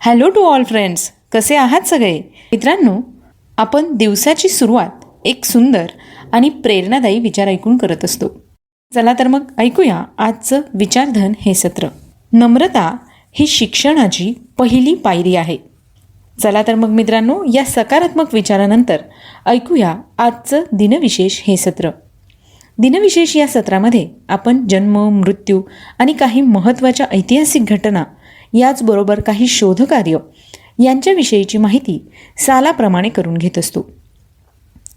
Hello to all friends कसे आहात सगळे? मित्रांनो आपण दिवसाची सुरुवात एक सुंदर आणि प्रेरणादायी विचार ऐकून करत असतो. चला तर मग ऐकूया आजचं विचारधन हे सत्र. नम्रता ही शिक्षणाची पहिली पायरी आहे. चला तर मग मित्रांनो या सकारात्मक विचारानंतर ऐकूया आजचं दिनविशेष हे सत्र. दिनविशेष या सत्रामध्ये आपण जन्म मृत्यू आणि काही महत्त्वाच्या ऐतिहासिक घटना याचबरोबर काही शोधकार्य यांच्याविषयीची माहिती सालाप्रमाणे करून घेत असतो.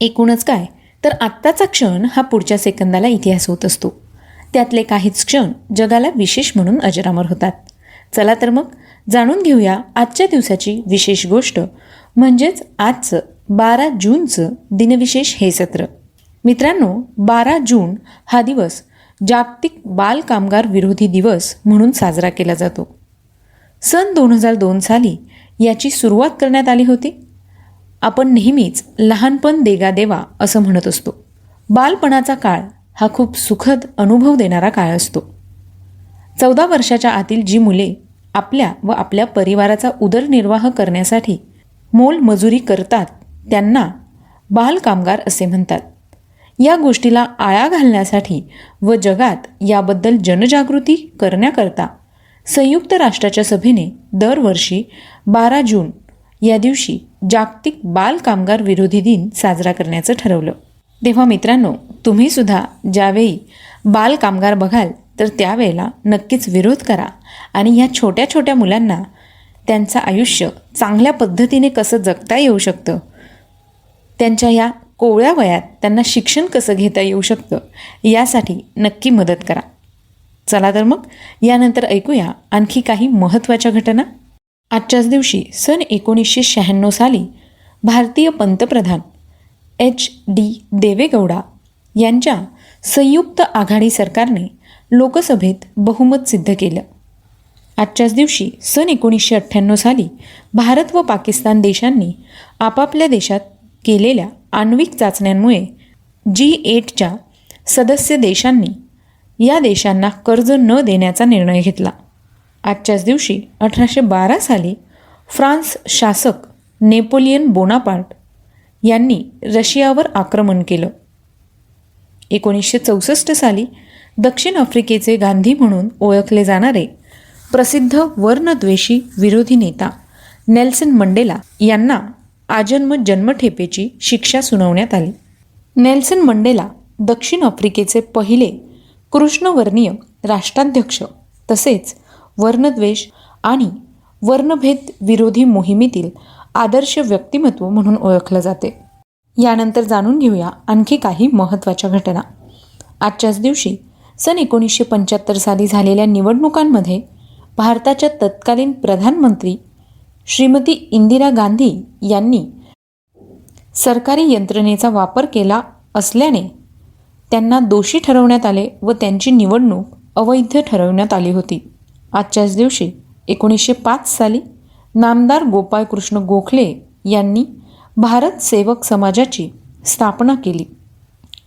एकूणच काय? तर आत्ताचा क्षण हा पुढच्या सेकंदाला इतिहास होत असतो. त्यातले काहीच क्षण जगाला विशेष म्हणून अजरामर होतात. चला तर मग जाणून घेऊया आजच्या दिवसाची विशेष गोष्ट म्हणजेच आजचं बारा जूनचं दिनविशेष हे सत्र. मित्रांनो बारा जून हा दिवस जागतिक बालकामगार विरोधी दिवस म्हणून साजरा केला जातो. सन दोन हजार दोन साली याची सुरुवात करण्यात आली होती. आपण नेहमीच लहानपण देगा देवा असं म्हणत असतो. बालपणाचा काळ हा खूप सुखद अनुभव देणारा काळ असतो. चौदा वर्षाच्या आतील जी मुले आपल्या व आपल्या परिवाराचा उदरनिर्वाह करण्यासाठी मोलमजुरी करतात त्यांना बालकामगार असे म्हणतात. या गोष्टीला आळा घालण्यासाठी व जगात याबद्दल जनजागृती करण्याकरता संयुक्त राष्ट्राच्या सभेने दरवर्षी बारा जून या दिवशी जागतिक बाल कामगार विरोधी दिन साजरा करण्याचं ठरवलं. तेव्हा मित्रांनो तुम्हीसुद्धा ज्यावेळी बाल कामगार बघाल तर त्यावेळेला नक्कीच विरोध करा आणि ह्या छोट्या छोट्या मुलांना त्यांचं आयुष्य चांगल्या पद्धतीने कसं जगता येऊ शकतं त्यांच्या या कोवळ्या वयात त्यांना शिक्षण कसं घेता येऊ शकतं यासाठी नक्की मदत करा. चला तर मग यानंतर ऐकूया आणखी काही महत्त्वाच्या घटना. आजच्याच दिवशी सन एकोणीसशे शहाण्णव साली भारतीय पंतप्रधान एच डी देवेगौडा यांच्या संयुक्त आघाडी सरकारने लोकसभेत बहुमत सिद्ध केलं. आजच्याच दिवशी सन एकोणीसशे अठ्ठ्याण्णव साली भारत व पाकिस्तान देशांनी आपापल्या देशात केलेल्या आण्विक चाचण्यांमुळे जी एटच्या सदस्य देशांनी या देशांना कर्ज न देण्याचा निर्णय घेतला. आजच्याच दिवशी अठराशे बारा साली फ्रान्स शासक नेपोलियन बोनापार्ट यांनी रशियावर आक्रमण केलं. एकोणीसशे चौसष्ट साली दक्षिण आफ्रिकेचे गांधी म्हणून ओळखले जाणारे प्रसिद्ध वर्णद्वेषी विरोधी नेता नेल्सन मंडेला यांना आजन्म जन्मठेपेची शिक्षा सुनावण्यात आली. नेल्सन मंडेला दक्षिण आफ्रिकेचे पहिले कृष्णवर्णीय राष्ट्राध्यक्ष तसेच वर्णद्वेष आणि वर्णभेद विरोधी मोहिमेतील आदर्श व्यक्तिमत्व म्हणून ओळखलं जाते. यानंतर जाणून घेऊया आणखी काही महत्त्वाच्या घटना. आजच्याच दिवशी सन एकोणीसशे पंच्याहत्तर साली झालेल्या निवडणुकांमध्ये भारताच्या तत्कालीन प्रधानमंत्री श्रीमती इंदिरा गांधी यांनी सरकारी यंत्रणेचा वापर केला असल्याने त्यांना दोषी ठरवण्यात आले व त्यांची निवडणूक अवैध ठरवण्यात आली होती. आजच्याच दिवशी एकोणीसशे पाच साली नामदार गोपाळकृष्ण गोखले यांनी भारत सेवक समाजाची स्थापना केली.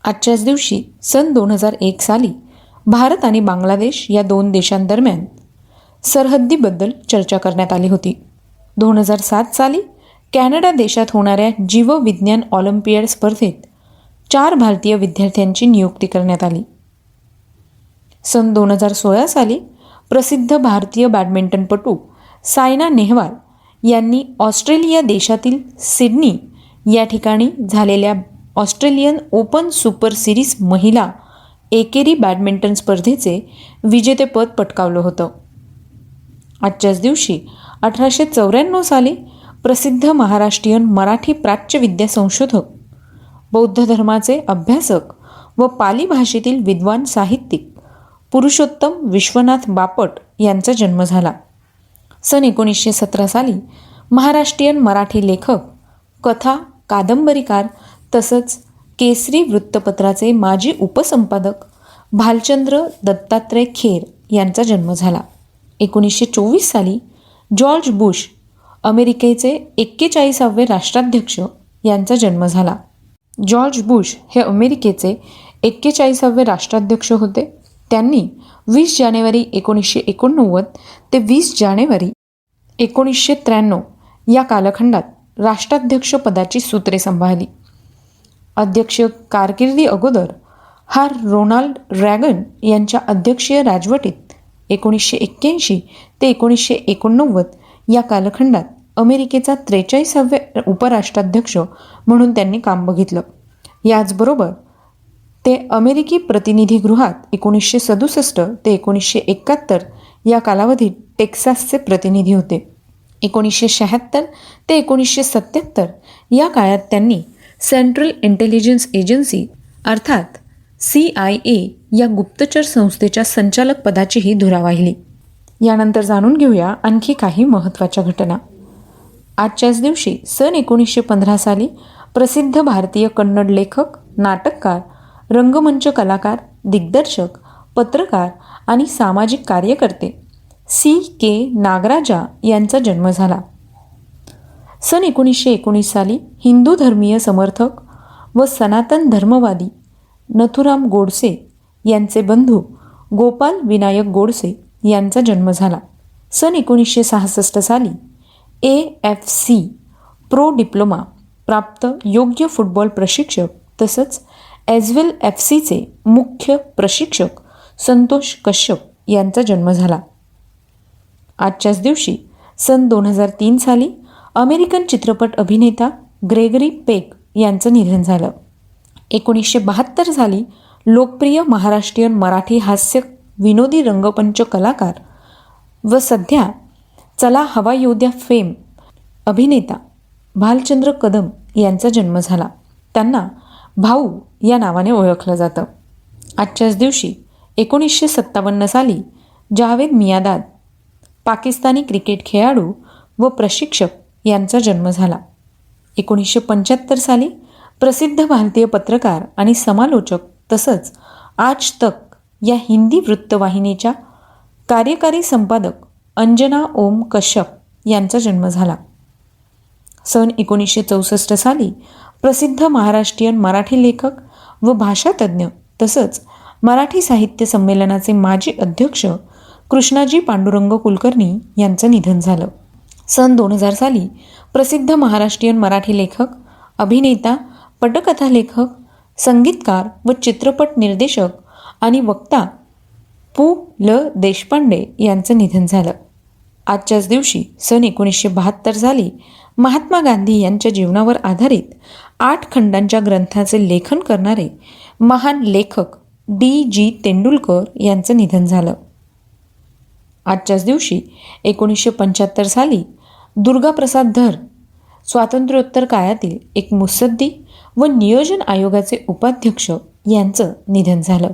आजच्याच दिवशी सन दोन हजार एक साली भारत आणि बांगलादेश या दोन देशांदरम्यान सरहद्दीबद्दल चर्चा करण्यात आली होती. दोन हजार सात साली कॅनडा देशात होणाऱ्या जीवविज्ञान ऑलिम्पियड स्पर्धेत चार भारतीय विद्यार्थ्यांची नियुक्ती करण्यात आली. सन दोन हजार सोळा साली प्रसिद्ध भारतीय बॅडमिंटनपटू सायना नेहवाल यांनी ऑस्ट्रेलिया देशातील सिडनी या ठिकाणी झालेल्या ऑस्ट्रेलियन ओपन सुपर सिरीज महिला एकेरी बॅडमिंटन स्पर्धेचे विजेतेपद पटकावलं होतं. आजच्याच दिवशी अठराशे चौऱ्याण्णव साली प्रसिद्ध महाराष्ट्रीयन मराठी प्राच्यविद्या संशोधक बौद्ध धर्माचे अभ्यासक व पाली भाषेतील विद्वान साहित्यिक पुरुषोत्तम विश्वनाथ बापट यांचा जन्म झाला. सन एकोणीसशे सतरा साली महाराष्ट्रीयन मराठी लेखक कथा कादंबरीकार तसंच केसरी वृत्तपत्राचे माजी उपसंपादक भालचंद्र दत्तात्रय खेर यांचा जन्म झाला. एकोणीसशे चोवीस साली जॉर्ज बुश अमेरिकेचे एक्केचाळीसावे राष्ट्राध्यक्ष यांचा जन्म झाला. जॉर्ज बुश हे अमेरिकेचे एक्केचाळीसावे राष्ट्राध्यक्ष होते. त्यांनी वीस जानेवारी एकोणीसशे एकोणनव्वद ते वीस जानेवारी एकोणीसशे त्र्याण्णव या कालखंडात राष्ट्राध्यक्ष पदाची सूत्रे सांभाळली. अध्यक्ष कारकिर्दी अगोदर हा रोनाल्ड रॅगन यांच्या अध्यक्षीय राजवटीत एकोणीसशे एक्क्याऐंशी ते एकोणीसशे एकोणनव्वद या कालखंडात अमेरिकेचा त्रेचाळीसावे उपराष्ट्राध्यक्ष म्हणून त्यांनी काम बघितलं. याचबरोबर ते अमेरिकी प्रतिनिधीगृहात एकोणीसशे सदुसष्ट ते एकोणीसशे एकाहत्तर या कालावधीत टेक्सासचे प्रतिनिधी होते. एकोणीसशे शहात्तर ते एकोणीसशे सत्याहत्तर या काळात त्यांनी सेंट्रल इंटेलिजन्स एजन्सी अर्थात सी आय ए या गुप्तचर संस्थेच्या संचालक पदाचीही धुरा वाहिली. यानंतर जाणून घेऊया आणखी काही महत्त्वाच्या घटना. आजच्याच दिवशी सन एकोणीसशे पंधरा साली प्रसिद्ध भारतीय कन्नड लेखक नाटककार रंगमंच कलाकार दिग्दर्शक पत्रकार आणि सामाजिक कार्यकर्ते सी के नागराजा यांचा जन्म झाला. सन एकोणीसशे एकोणीस साली हिंदू धर्मीय समर्थक व सनातन धर्मवादी नथुराम गोडसे यांचे बंधू गोपाल विनायक गोडसे यांचा जन्म झाला. सन एकोणीसशे सहासष्ट साली A F C pro diploma प्राप्त योग्य फुटबॉल प्रशिक्षक तसंच एजवेल एफ सीचे मुख्य प्रशिक्षक संतोष कश्यप यांचा जन्म झाला. आजच्याच दिवशी सन दोन हजार तीन साली अमेरिकन चित्रपट अभिनेता ग्रेगरी पेक यांचं निधन झालं. एकोणीसशे बहात्तर साली लोकप्रिय महाराष्ट्रीयन मराठी हास्य विनोदी रंगपंच कलाकार व सध्या चला हवा योद्या फेम. अभिनेता भालचंद्र कदम यांचा जन्म झाला. त्यांना भाऊ या नावाने ओळखलं जातं. आजच्याच दिवशी एकोणीसशे सत्तावन्न साली जावेद मियादाद पाकिस्तानी क्रिकेट खेळाडू व प्रशिक्षक यांचा जन्म झाला. एकोणीसशे पंच्याहत्तर साली प्रसिद्ध भारतीय पत्रकार आणि समालोचक तसंच आज तक या हिंदी वृत्तवाहिनीच्या कार्यकारी संपादक अंजना ओम कश्यप यांचा जन्म झाला. सन एकोणीसशे चौसष्ट साली प्रसिद्ध महाराष्ट्रीयन मराठी लेखक व भाषातज्ञ तसंच मराठी साहित्य संमेलनाचे माजी अध्यक्ष कृष्णाजी पांडुरंग कुलकर्णी यांचं निधन झालं. सन दोन हजार साली प्रसिद्ध महाराष्ट्रीयन मराठी लेखक अभिनेता पटकथा लेखक संगीतकार व चित्रपट निर्देशक आणि वक्ता पु. ल. देशपांडे यांचं निधन झालं. आजच्याच दिवशी सन एकोणीसशे बहात्तर साली महात्मा गांधी यांच्या जीवनावर आधारित आठ खंडांच्या ग्रंथाचे लेखन करणारे महान लेखक डी. जी. तेंडुलकर यांचं निधन झालं. आजच्याच दिवशी एकोणीसशे पंच्याहत्तर साली दुर्गाप्रसाद धर स्वातंत्र्योत्तर काळातील एक मुसद्दी व नियोजन आयोगाचे उपाध्यक्ष यांचं निधन झालं.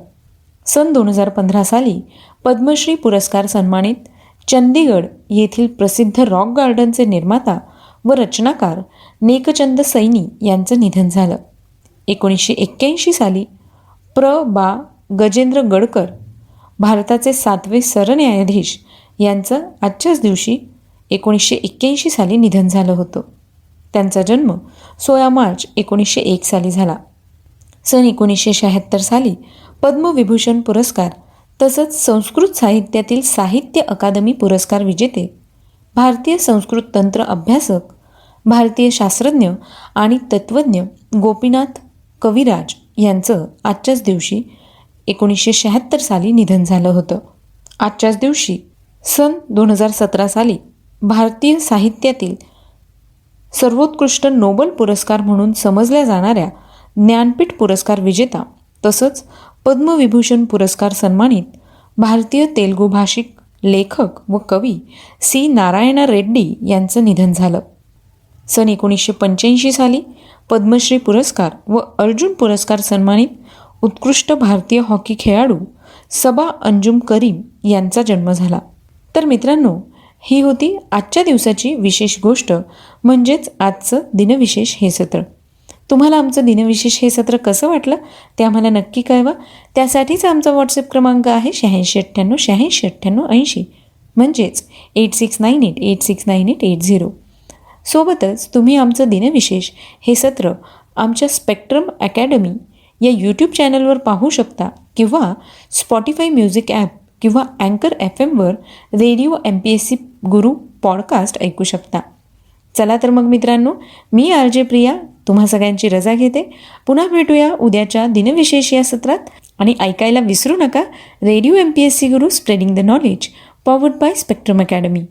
सन दोन हजार पंधरा साली पद्मश्री पुरस्कार सन्मानित चंदीगड येथील प्रसिद्ध रॉक गार्डनचे निर्माता व रचनाकार नेकचंद सैनी यांचं निधन झालं. एकोणीसशे एक्क्याऐंशी साली प्र. बा. गजेंद्र गडकर भारताचे सातवे सरन्यायाधीश यांचं आजच्याच दिवशी एकोणीसशे एक्क्याऐंशी साली निधन झालं होतं. त्यांचा जन्म सोळा मार्च एकोणीसशे एक साली झाला. सन एकोणीसशे शहात्तर साली पद्मविभूषण पुरस्कार तसंच संस्कृत साहित्यातील साहित्य अकादमी पुरस्कार विजेते भारतीय संस्कृत तंत्र अभ्यासक भारतीय शास्त्रज्ञ आणि तत्त्वज्ञ गोपीनाथ कविराज यांचं आजच्याच दिवशी एकोणीसशे शहात्तर साली निधन झालं होतं. आजच्याच दिवशी सन दोन हजार सतरा साली भारतीय साहित्यातील सर्वोत्कृष्ट नोबल पुरस्कार म्हणून समजल्या जाणाऱ्या ज्ञानपीठ पुरस्कार विजेता तसंच पद्मविभूषण पुरस्कार सन्मानित भारतीय तेलुगू भाषिक लेखक व कवी सी. नारायण रेड्डी यांचं निधन झालं. सन एकोणीसशे पंच्याऐंशी साली पद्मश्री पुरस्कार व अर्जुन पुरस्कार सन्मानित उत्कृष्ट भारतीय हॉकी खेळाडू सबा अंजुम करीम यांचा जन्म झाला. तर मित्रांनो ही होती आजच्या दिवसाची विशेष गोष्ट म्हणजेच आजचं दिनविशेष हे सत्र. तुम्हाला आमचं दिनविशेष हे सत्र कसं वाटलं ते आम्हाला नक्की कळवा. त्यासाठीच आमचा व्हॉट्सअप क्रमांक आहे शहाऐंशी अठ्ठ्याण्णव शहाऐंशी अठ्ठ्याण्णव ऐंशी. म्हणजेच eight six nine eight eight six nine eight eight zero सोबतच तुम्ही आमचं दिनविशेष हे सत्र आमच्या स्पेक्ट्रम अकॅडमी या यूट्यूब चॅनलवर पाहू शकता किंवा स्पॉटीफाय म्युझिक ॲप किंवा अँकर F एमवर radio M P S C Guru podcast ऐकू शकता. चला तर मग मित्रांनो मी आर जे प्रिया तुम्हा सगळ्यांची रजा घेते. पुन्हा भेटूया उद्याच्या दिनविशेष या सत्रात. आणि ऐकायला विसरू नका radio M P S C Guru spreading the knowledge powered by Spectrum Academy